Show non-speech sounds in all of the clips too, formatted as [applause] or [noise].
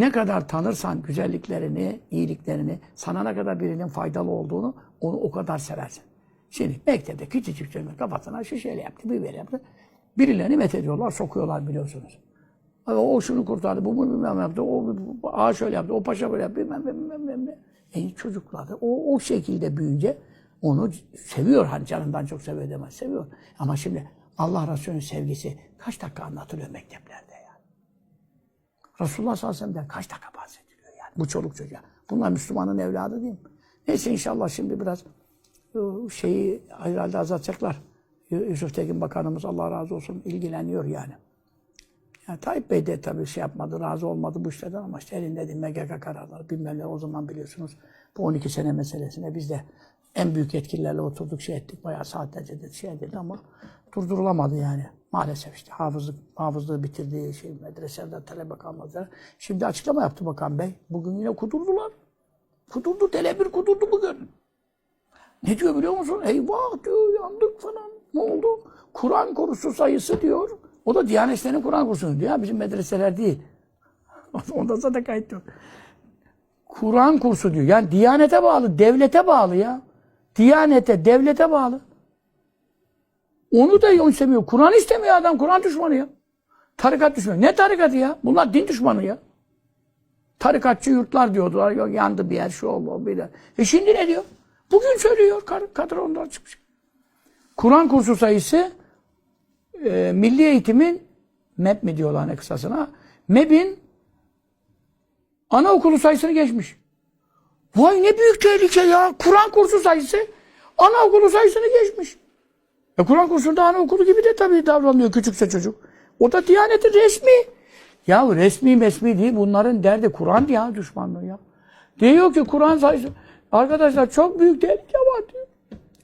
Ne kadar tanırsan güzelliklerini, iyiliklerini, sana ne kadar birinin faydalı olduğunu onu o kadar seversin. Şimdi mektepte küçücük çocuğun kafasına şu şöyle yaptı, bu böyle yaptı. Birilerini met ediyorlar, sokuyorlar biliyorsunuz. O şunu kurtardı, bu bunu bilmem yaptı, o ağa şöyle yaptı, o paşa böyle yaptı, bilmem bilmem bilmem. E çocuklar da o, o şekilde büyüyünce onu seviyor. Hani canından çok seviyor demez, seviyor. Ama şimdi Allah Resulü'nün sevgisi kaç dakika anlatılıyor mekteplerde. Resulullah sallallahu aleyhi ve sellem'den kaç dakika bahsediliyor yani bu çoluk çocuğa. Bunlar Müslümanın evladı değil mi? Neyse inşallah şimdi biraz e, şeyi herhalde azaltacaklar. Yusuf Tekin Bakanımız Allah razı olsun ilgileniyor yani. Yani Tayyip Bey de tabii şey yapmadı, razı olmadı bu işlerden ama işte elinde değil MGK kararları bilmem ne o zaman biliyorsunuz bu 12 sene meselesine biz de en büyük yetkililerle oturduk şey ettik bayağı saatlerce de şey edildi ama durdurulamadı yani. Maalesef işte hafızlık, hafızlığı bitirdiği şey medreselerde talebe kalmadılar. Şimdi açıklama yaptı Bakan Bey. Bugün yine kudurdular. Kudurdu, tele bir kudurdu bugün. Ne diyor biliyor musun? Eyvah diyor, yandık falan. Ne oldu? Kur'an kursu sayısı diyor. O da Diyanet Kur'an kursunu diyor. ha, Bizim medreseler değil. [laughs] Onda zaten kayıt yok. Kur'an kursu diyor. Yani Diyanete bağlı, devlete bağlı ya. Diyanete, devlete bağlı. Onu da istemiyor. Kur'an istemiyor adam. Kur'an düşmanı ya. Tarikat düşmanı. Ne tarikatı ya? Bunlar din düşmanı ya. Tarikatçı yurtlar diyordular. Yok yandı bir yer, şu oldu, bir E şimdi ne diyor? Bugün söylüyor. Kad- Kadrondan çıkmış. Kur'an kursu sayısı e, milli eğitimin MEP mi diyorlar ne kısasına? MEP'in anaokulu sayısını geçmiş. Vay ne büyük tehlike ya. Kur'an kursu sayısı anaokulu sayısını geçmiş. E Kur'an kursunda anaokulu gibi de tabii davranıyor küçükse çocuk. O da Diyanet'in resmi. Ya resmi mesmi değil. Bunların derdi Kur'an ya düşmanlığı ya. Diyor ki Kur'an sayısı. Arkadaşlar çok büyük tehlike var diyor.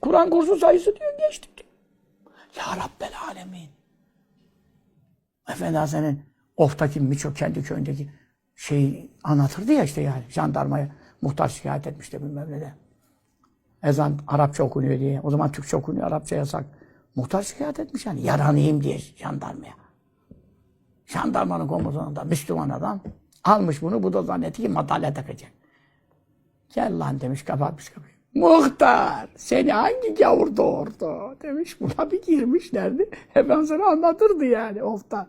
Kur'an kursu sayısı diyor geçtik. Ya Rabbel Alemin. Efendi Hazretleri'nin Of'taki birçok kendi köyündeki şey anlatırdı ya işte yani jandarmaya muhtar şikayet etmişti bilmem ne de. Ezan Arapça okunuyor diye. O zaman Türkçe okunuyor, Arapça yasak. Muhtar şikayet etmiş yani yaranayım diye jandarmaya. Jandarmanın komutanı da Müslüman adam. Almış bunu, bu da zannetti ki madalya takacak. Gel lan demiş, kapatmış kapıyı. Muhtar, seni hangi gavur doğurdu? Demiş, buna bir girmişlerdi. [laughs] Hemen sana anlatırdı yani ofta.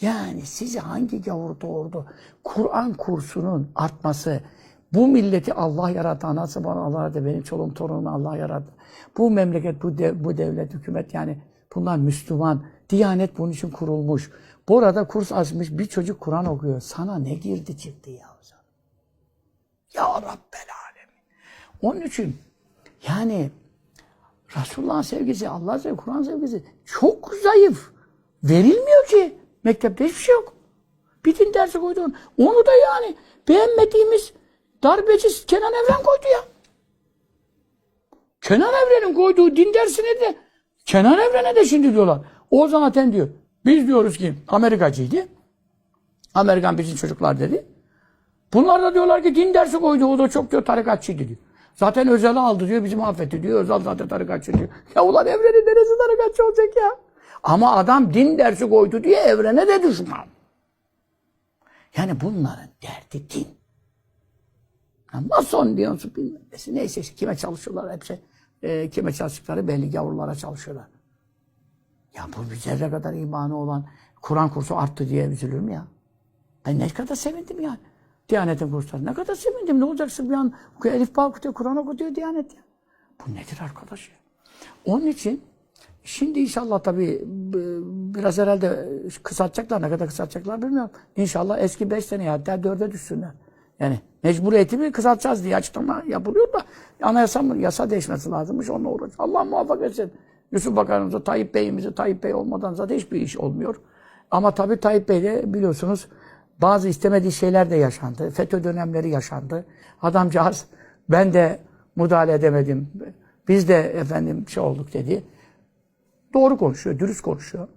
Yani sizi hangi gavur doğurdu? Kur'an kursunun artması, bu milleti Allah yarattı, anası bana Allah yarattı, benim çoluğum torunum Allah yarattı. Bu memleket, bu, dev, bu devlet, hükümet yani bunlar Müslüman. Diyanet bunun için kurulmuş. Burada kurs açmış bir çocuk Kur'an okuyor. Sana ne girdi çıktı ya? Ya Rabbel Alemin. Onun için yani Resulullah'ın sevgisi, Allah sevgisi, Kur'an sevgisi çok zayıf. Verilmiyor ki. Mektepte hiçbir şey yok. Bir din dersi koydun. Onu da yani beğenmediğimiz darbeci Kenan Evren koydu ya. Kenan Evren'in koyduğu din dersine de Kenan Evren'e de şimdi diyorlar. O zaten diyor. Biz diyoruz ki Amerikacıydı. Amerikan bizim çocuklar dedi. Bunlar da diyorlar ki din dersi koydu. O da çok diyor tarikatçıydı diyor. Zaten Özel'i aldı diyor. Bizi mahvetti diyor. Özel zaten tarikatçı diyor. Ya ulan evrenin neresi tarikatçı olacak ya? Ama adam din dersi koydu diye evrene de düşman. Yani bunların derdi din. Ha, mason diyorsun bilmem. Neyse kime çalışıyorlar hepsi. E, kime çalıştıkları belli gavurlara çalışıyorlar. Ya bu bir zerre kadar imanı olan Kur'an kursu arttı diye üzülür mü ya? Ben ne kadar sevindim yani. Diyanet'in kursları. Ne kadar sevindim. Ne olacaksın bir an Elif Bağ okutuyor, Kur'an okutuyor Diyanet ya. Bu nedir arkadaş ya? Onun için şimdi inşallah tabii biraz herhalde kısaltacaklar. Ne kadar kısaltacaklar bilmiyorum. İnşallah eski beş sene hatta dörde düşsünler. Yani mecburiyetimi kısaltacağız diye açıklama yapılıyor da anayasa mı, yasa değişmesi lazımmış onunla uğraş. Allah muvaffak etsin. Yusuf Bakanımızı, Tayyip Bey'imizi, Tayyip Bey olmadan zaten hiçbir iş olmuyor. Ama tabii Tayyip Bey de biliyorsunuz bazı istemediği şeyler de yaşandı. FETÖ dönemleri yaşandı. Adamcağız ben de müdahale edemedim. Biz de efendim şey olduk dedi. Doğru konuşuyor, dürüst konuşuyor.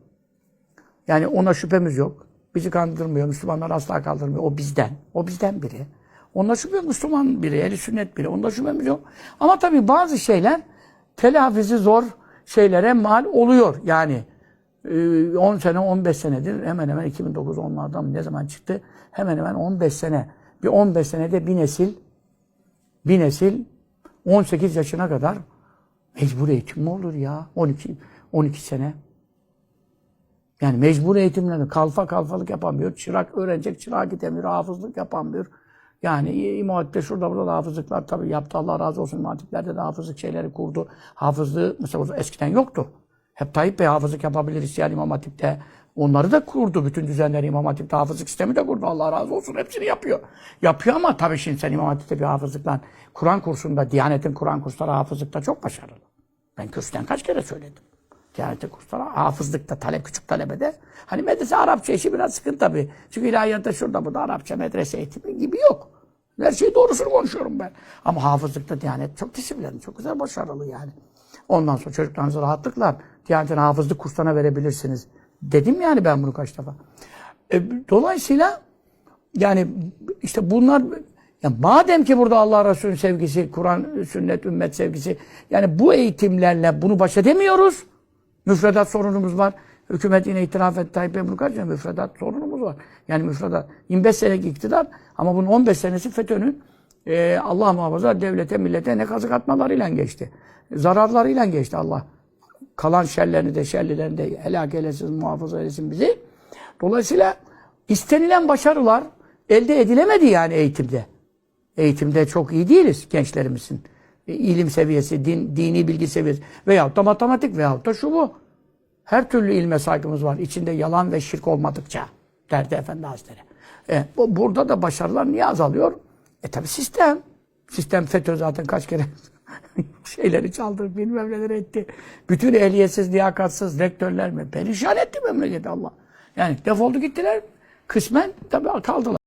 Yani ona şüphemiz yok. Bizi kandırmıyor, Müslümanlar asla kaldırmıyor. O bizden. O bizden biri. Onda şüphe Müslüman biri, eli sünnet biri. Onda şüphemiz yok. Ama tabii bazı şeyler telafisi zor şeylere mal oluyor. Yani Ee, 10 sene 15 senedir hemen hemen 2009 onlardan ne zaman çıktı? Hemen hemen 15 sene. Bir 15 senede bir nesil bir nesil 18 yaşına kadar mecbur eğitim mi olur ya? 12 12 sene. Yani mecbur eğitimlerini kalfa kalfalık yapamıyor. Çırak öğrenecek çırağa gidemiyor. Hafızlık yapamıyor. Yani İmam Hatip'te şurada burada da hafızlıklar tabii yaptı. Allah razı olsun. İmam Hatip'lerde de hafızlık şeyleri kurdu. Hafızlığı mesela eskiden yoktu. Hep Tayyip Bey hafızlık yapabilir isteyen İmam Hatip'te. Onları da kurdu. Bütün düzenleri İmam Hatip'te hafızlık sistemi de kurdu. Allah razı olsun. Hepsini yapıyor. Yapıyor ama tabii şimdi sen İmam Hatip'te bir hafızlıkla Kur'an kursunda, Diyanet'in Kur'an kursları hafızlıkta çok başarılı. Ben kürsüden kaç kere söyledim. Diyanet'in kursları hafızlıkta, talep, küçük talebede. Hani medrese Arapça işi biraz sıkıntı tabii. Çünkü ilahiyatta şurada burada Arapça medrese eğitimi gibi yok. Her şeyi doğrusunu konuşuyorum ben. Ama hafızlıkta Diyanet çok disiplinli, çok güzel başarılı yani. Ondan sonra çocuklarınızı rahatlıkla Diyanet'in hafızlık kurslarına verebilirsiniz. Dedim yani ben bunu kaç defa. E, dolayısıyla yani işte bunlar ya madem ki burada Allah Resulü'nün sevgisi, Kur'an, sünnet, ümmet sevgisi yani bu eğitimlerle bunu baş edemiyoruz. Müfredat sorunumuz var. Hükümet yine itiraf etti. Tayyip Bey? Müfredat sorunumuz var. Yani müfredat 25 senelik iktidar ama bunun 15 senesi FETÖ'nün e, Allah muhafaza devlete, millete ne kazık atmalarıyla geçti. Zararlarıyla geçti Allah. Kalan şerlerini de şerlilerini de helak eylesin, muhafaza eylesin bizi. Dolayısıyla istenilen başarılar elde edilemedi yani eğitimde. Eğitimde çok iyi değiliz gençlerimizin. E, ilim seviyesi, din, dini bilgi seviyesi veyahut da matematik veyahut da şu bu. Her türlü ilme saygımız var. İçinde yalan ve şirk olmadıkça derdi Efendi Hazretleri. E, bu- burada da başarılar niye azalıyor? E tabi sistem. Sistem FETÖ zaten kaç kere [laughs] şeyleri çaldı, bilmem neler etti. Bütün ehliyetsiz, liyakatsız rektörler mi? Perişan etti memleketi Allah. Yani defoldu gittiler. Kısmen tabi kaldılar.